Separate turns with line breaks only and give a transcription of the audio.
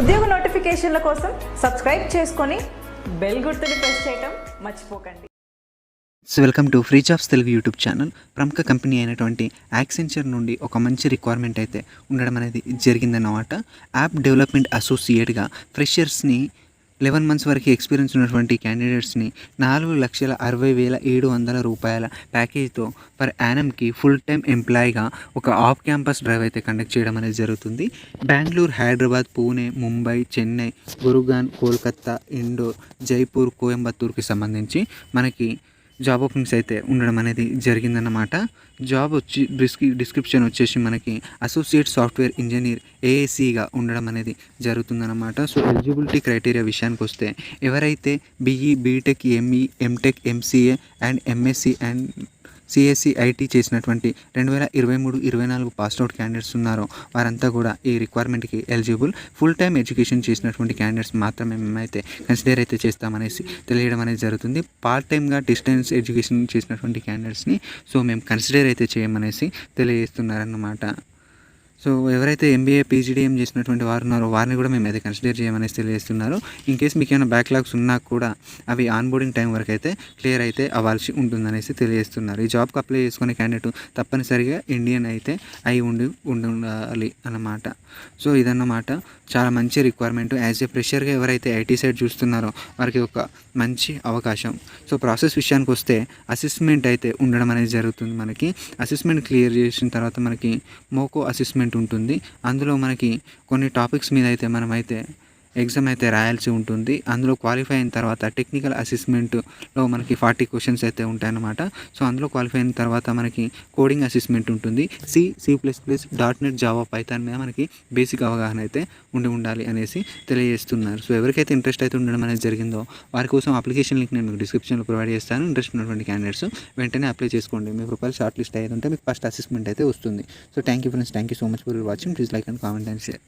ఉద్యోగ నోటిఫికేషన్ల కోసం సబ్స్క్రైబ్ చేసుకొని బెల్ గుర్తుని ప్రెస్ చేయటం మర్చిపోకండి.
So welcome to free jobs Telugu YouTube channel ప్రముఖ కంపెనీ అయినటువంటి యాక్సెంచర్ నుండి ఒక మంచి రిక్వైర్మెంట్ అయితే ఉండడం అనేది జరిగిందన్నమాట. యాప్ డెవలప్మెంట్ అసోసియేట్గా ఫ్రెషర్స్ని లెవెన్ మంత్స్ వరకు ఎక్స్పీరియన్స్ ఉన్నటువంటి క్యాండిడేట్స్ని నాలుగు లక్షల అరవై వేల ఏడు వందల రూపాయల ప్యాకేజ్తో పర్ యానమ్కి ఫుల్ టైం ఎంప్లాయీగా ఒక ఆఫ్ క్యాంపస్ డ్రైవ్ అయితే కండక్ట్ చేయడం అనేది జరుగుతుంది. బెంగళూరు హైదరాబాద్ పూణే ముంబై చెన్నై గురుగాన్ కోల్కత్తా ఇండోర్ జైపూర్ కోయంబత్తూర్కి సంబంధించి మనకి జాబ్ ఓపెనింగ్స్ అయితే ఉండడం అనేది జరిగిందన్నమాట. జాబ్ వచ్చి డిస్క్రి డిస్క్రిప్షన్ వచ్చేసి మనకి అసోసియేట్ సాఫ్ట్వేర్ ఇంజనీర్ ఏఏసీగా ఉండడం అనేది జరుగుతుందన్నమాట. సో ఎలిజిబిలిటీ క్రైటీరియా విషయానికి వస్తే ఎవరైతే BE BTech ME MTech MCA and MSc and CSC IT చేసినటువంటి రెండు వేల ఇరవై మూడు ఇరవై నాలుగు పాస్అవుట్ క్యాండిడేట్స్ ఉన్నారో. వారంతా కూడా ఈ రిక్వైర్మెంట్కి ఎలిజిబుల్ ఫుల్ టైం ఎడ్యుకేషన్ చేసినటువంటి క్యాండిడేట్స్ మాత్రమే మేమైతే కన్సిడర్ అయితే చేస్తామనేసి తెలియడం అనేది జరుగుతుంది. పార్ట్ టైమ్గా డిస్టెన్స్ ఎడ్యుకేషన్ చేసినటువంటి క్యాండిడేట్స్ని సో మేము కన్సిడర్ అయితే చేయమనేసి తెలియజేస్తున్నారన్నమాట. సో ఎవరైతే ఎంబీఏ పీజీడీఎం చేసినటువంటి వారు ఉన్నారో వారిని కూడా మేము అయితే కన్సిడర్ చేయమనేసి తెలియజేస్తున్నారు. ఇన్ కేస్ మీకు ఏమైనా బ్యాక్లాగ్స్ ఉన్నా కూడా అవి ఆన్బోర్డింగ్ టైం వరకు అయితే క్లియర్ అయితే అవ్వాల్సి ఉంటుందనేసి తెలియజేస్తున్నారు. ఈ జాబ్కి అప్లై చేసుకునే క్యాండిడేట్ తప్పనిసరిగా ఇండియన్ అయితే అయి ఉండి ఉండి ఉండాలి అన్నమాట. సో ఇదన్నమాట. చాలా మంచి రిక్వైర్మెంట్ యాజ్ ఏ ఫ్రెషర్గా ఎవరైతే ఐటీ సైడ్ చూస్తున్నారో వారికి ఒక మంచి అవకాశం. సో ప్రాసెస్ విషయానికి వస్తే అసెస్మెంట్ అయితే ఉండడం అనేది జరుగుతుంది మనకి. అసెస్మెంట్ క్లియర్ చేసిన తర్వాత మనకి మోకో అసెస్మెంట్ ఉంటుంది. అందులో మనకి కొన్ని టాపిక్స్ మీద అయితే మనమైతే ఎగ్జామ్ అయితే రాయాల్సి ఉంటుంది. అందులో క్వాలిఫై అయిన తర్వాత టెక్నికల్ అసెస్మెంట్లో మనకి ఫార్టీ క్వశ్చన్స్ అయితే ఉంటాయన్నమాట. సో అందులో క్వాలిఫై అయిన తర్వాత మనకి కోడింగ్ అసెస్మెంట్ ఉంటుంది. C C plus plus dot net Java Python మీద మనకి బేసిక్ అవగాహన అయితే ఉండి ఉండాలి అనేసి తెలియజేస్తున్నారు. సో ఎవరికైతే ఇంట్రెస్ట్ అయితే ఉండడం అనేది జరిగిందో వారి కోసం అప్లికేషన్ లింక్ నేను మీకు డిస్క్రిప్షన్లో ప్రొవైడ్ చేస్తాను. ఇంట్రెస్ట్ ఉన్నటువంటి క్యాండిడేట్స్ వెంటనే అప్లై చేసుకోండి. మీ ప్రొఫైల్ షార్ట్ లిస్ట్ అయ్యేది మీకు ఫస్ట్ అసెస్మెంట్ అయితే వస్తుంది. So thank you friends thank you so much for watching please like and comment and share